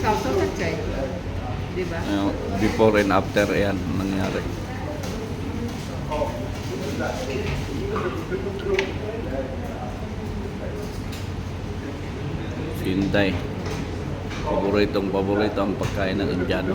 Sausaw sa chay. Di ba? Ayun, before and after yan nangyari. Sinday. Paboritong paborito ang pagkain ng Indiano.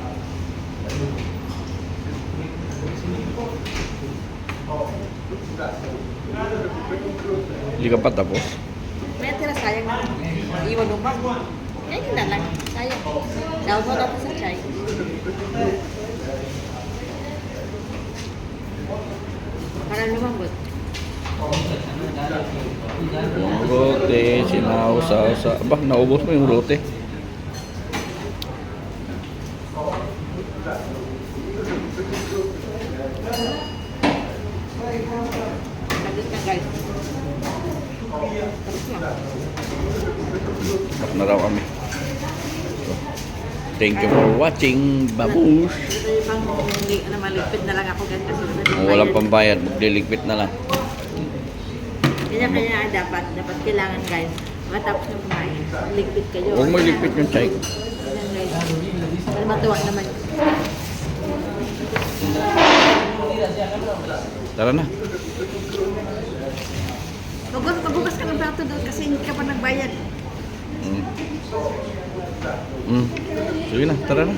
Hindi ka pa tapos? May tira sayang na. Iwan lumang. Yan yun na lang. Sayang. Sausaw natin sa chay. Para lumambot. Rote, sinausaw sa... Aba, naubos mo yung rote. Lagos na guys. Tapos na. Raw kami. So, thank you for watching. Babush! Hindi na malipid na lang ako. Kasi Kung walang pambayad, magliligpit na lang. Kanya kanya dapat, dapat kailangan guys. Matapos na kumain, ligpit kayo. Huwag mo iligpit yung chay. Para matuwa naman. Tara na. Magbukas, magbukas ka ng plato doon kasi hindi ka pa nagbayad. Mm. Mm. Sige na, tara na.